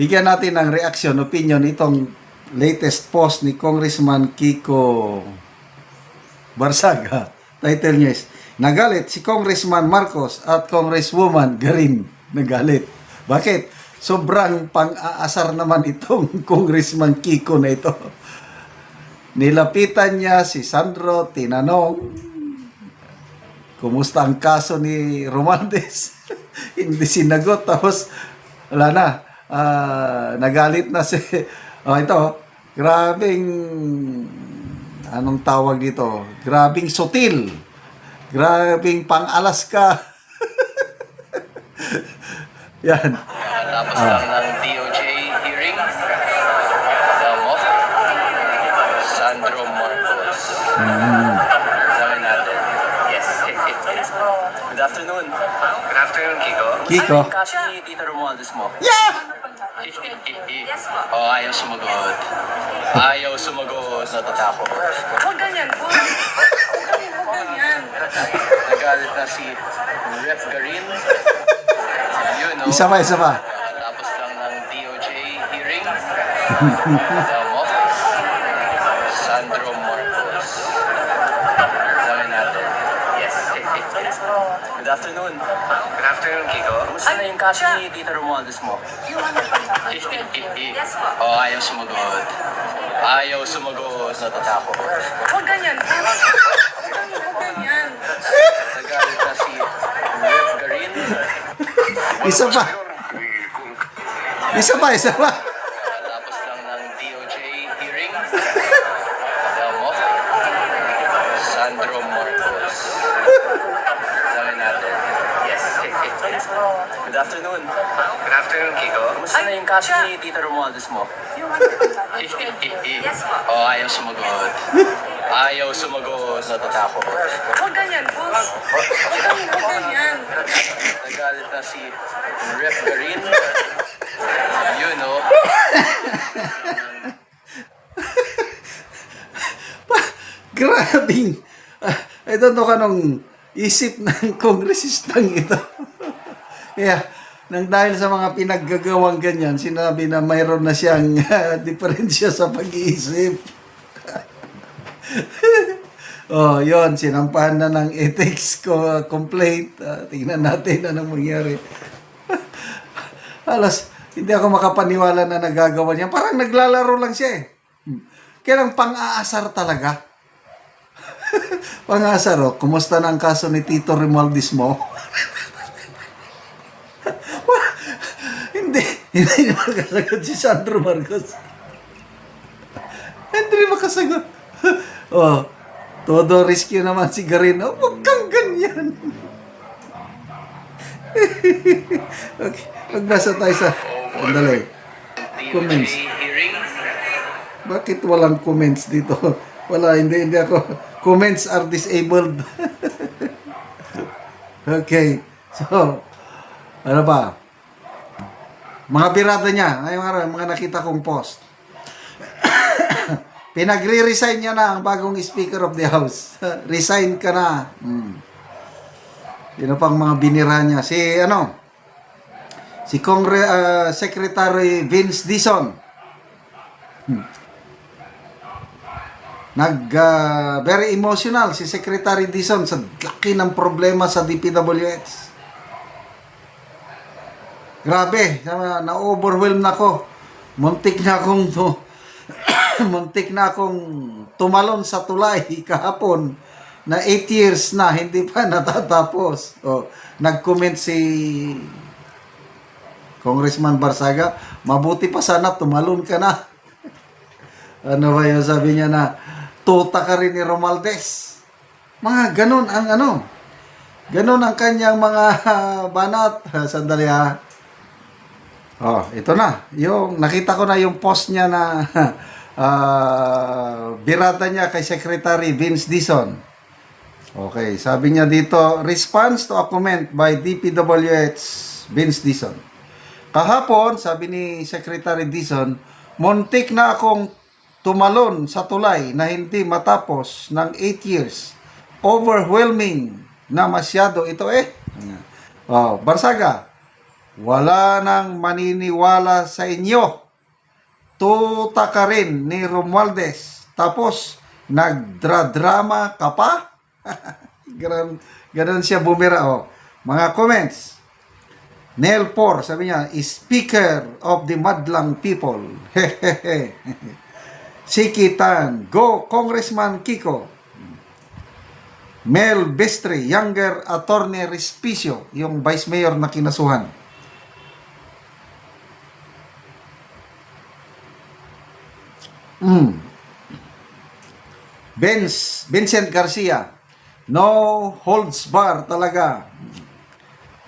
bigyan natin ng reaction, opinion itong latest post ni Congressman Kiko Barsaga. Title is, Nagalit si Congressman Marcos at Congresswoman Garin. Nagalit. Bakit? Sobrang pang-aasar naman itong Congressman Kiko na ito. Nilapitan niya si Sandro, tinanong, kumusta ang kaso ni Romandes? Hindi sinagot. Tapos, wala na. Ah, nagalit na si... Oh, ito. Grabing... Anong tawag dito? Grabing sutil. Grabing pang-Alaska. Yan. Tapos lang ng DOJ hearing. Alam mo? Sandro Marcos. Sabi natin. Yes. Good afternoon. Good afternoon, Kiko. Kiko. Yung kaso ni Tita Romualdez mo? Yeah! Yes po. Oh, ayaw sumagot. Ayaw sumagot. Natatakot. Huwag ganyan, boss. Huwag ganyan, huwag ganyan. Nagalit na si Rep Garin. Yun, no? Isa pa, isa pa. Tapos lang ng DOJ hearing. Alam mo? Sandro Marcos. Sabi natin. Yes. Good afternoon. Good afternoon, Kiko. Kumusta na yung kaso ni Tita Romualdez mo? You want to Yes po. Oh, ayaw sumagot. Ayaw sumagot. Natatakot. Huwag ganyan. Huwag ganyan, huwag ganyan. Nagalit na si Garin. Isa pa. Isa pa, isa pa. Tapos lang ng DOJ hearing. Alam mo? Sandro Marcos. Sabi natin. Yes. Good afternoon. Good afternoon, Kiko. Kumusta na yung kaso ni Tita Romualdez mo? You want to Yes po. Oh, ayaw sumagot. Ayaw sumagot. Natatakot. Huwag ganyan, boss. Huwag ganyan, huwag ganyan. Nagalit na si Rep Garin. Yun, no? Grabing. ah, I don't know kanong isip ng kongresistang ito. Kaya, nang dahil sa mga pinaggagawang ganyan, sinabi na mayroon na siyang ah, diferensya sa pag-iisip. oh, yon sinampahan na ng ethics ko complaint. Ah, tingnan natin anong mangyari. Alas, hindi ako makapaniwala na nagagawa niya. Parang naglalaro lang siya eh. Hmm. Kaya lang pang-aasar talaga. pang-aasar oh. Kumusta na ang kaso ni Tito Romualdez mo? Wala. Hindi. Hindi makasagot si Sandro Marcos. hindi makasagot. oh, todo rescue naman si Garino. Huwag kang ganyan. okay. Magbasa tayo sa... Andali. Comments. Bakit walang comments dito? Wala, hindi, hindi ako. Comments are disabled. okay. So, ano ba? Mga birada niya, ay mga, mga nakita kong post. Pinagre-resign niya na ang bagong Speaker of the House. Resign ka na. Hmm. Yun pang mga binira niya. Si, ano, si Congre, ah, Secretary Vince Dison. Nag ah, very emotional si Secretary Dison sa laki ng problema sa DPWH. Grabe, na- na-overwhelm na ako. Muntik na akong to, muntik na akong tumalon sa tulay kahapon na 8 years na hindi pa natatapos. Oh, nag-comment si Congressman Barsaga, mabuti pa sana tumalon ka na. ano ba yun? Sabi niya na, tuta ka rin ni Romaldes. Mga ganun ang ano. Ganun ang kanyang mga banat. Sandali ha. Oh, ito na. Yung, nakita ko na yung post niya na ah, birata niya kay Secretary Vince Dison. Okay, sabi niya dito, response to a comment by DPWH Vince Dison. Kahapon, sabi ni Secretary Dison, muntik na akong tumalon sa tulay na hindi matapos ng 8 years. Overwhelming na masyado ito eh. Oh, Barsaga, Wala nang maniniwala sa inyo. Tuta ka rin ni Romualdez. Tapos, nagdradrama ka pa? ganon, ganon siya bumira. Oh. Mga comments. Nel Por, sabi niya, Speaker of the Madlang People. Sikitan, Go Congressman Kiko. Mel Bestre, Younger Attorney Respicio, yung Vice Mayor na kinasuhan. Mm. Benz, Vincent Garcia, no holds bar talaga.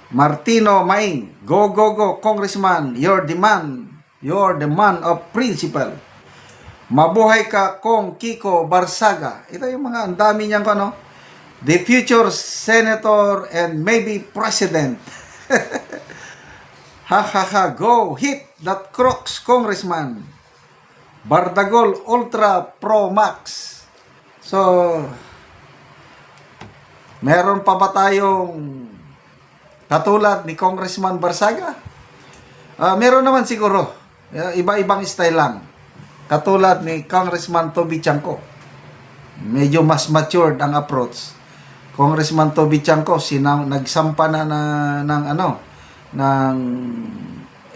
Martino Maing, go go go Congressman, your demand, you're the man of principle. Mabuhay ka kong Kiko Barsaga. Ito yung mga ang dami niyang ano, the future senator and maybe president. ha ha ha, go hit that crocs congressman. Bardagol Ultra Pro Max. So, meron pa ba tayong katulad ni Congressman Barsaga? Ah, meron naman siguro. Uh, Iba-ibang style lang. Katulad ni Congressman Toby Chanko. Medyo mas matured ang approach. Congressman Toby Chanko, sinang, nagsampa na, na ng ano, ng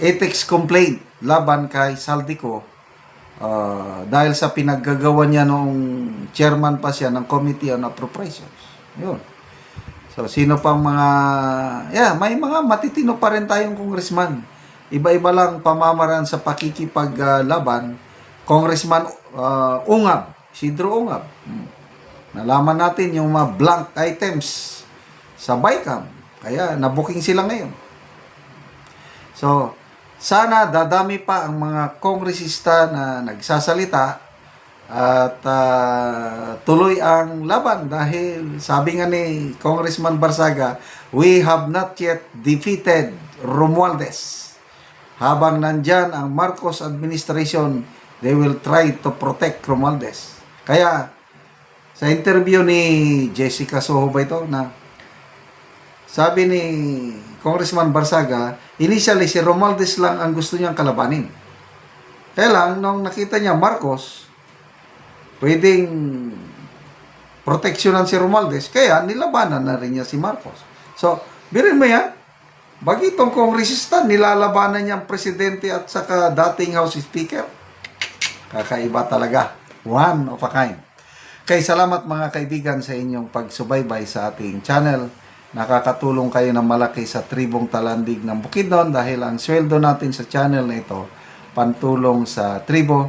ethics complaint laban kay Saldico Ah, dahil sa pinaggagawa niya nung chairman pa siya ng Committee on Appropriations. Yun. So, sino pang mga... Yeah, may mga matitino pa rin tayong congressman. Iba-iba lang pamamaraan sa pakikipaglaban. Congressman uh, Ungab, Sidro Ungab. Hmm. Nalaman natin yung mga blank items sa BICAM. Kaya, nabuking sila ngayon. So, sana dadami pa ang mga kongresista na nagsasalita at ah, tuloy ang laban dahil sabi nga ni Congressman Barsaga, we have not yet defeated Romualdez. Habang nandyan ang Marcos administration, they will try to protect Romualdez. Kaya, sa interview ni Jessica Soho ba ito na sabi ni Congressman Barsaga, initially si Romualdez lang ang gusto niyang kalabanin. Kaya lang, nung nakita niya Marcos, pwedeng proteksyonan si Romualdez, kaya nilabanan na rin niya si Marcos. So, birin mo yan, bagitong kongresista, nilalabanan niya ang presidente at saka dating House Speaker. Kakaiba talaga. One of a kind. Kay salamat mga kaibigan sa inyong pagsubaybay sa ating channel. Nakakatulong kayo ng malaki sa tribong talandig ng Bukidnon dahil ang sweldo natin sa channel na ito pantulong sa tribo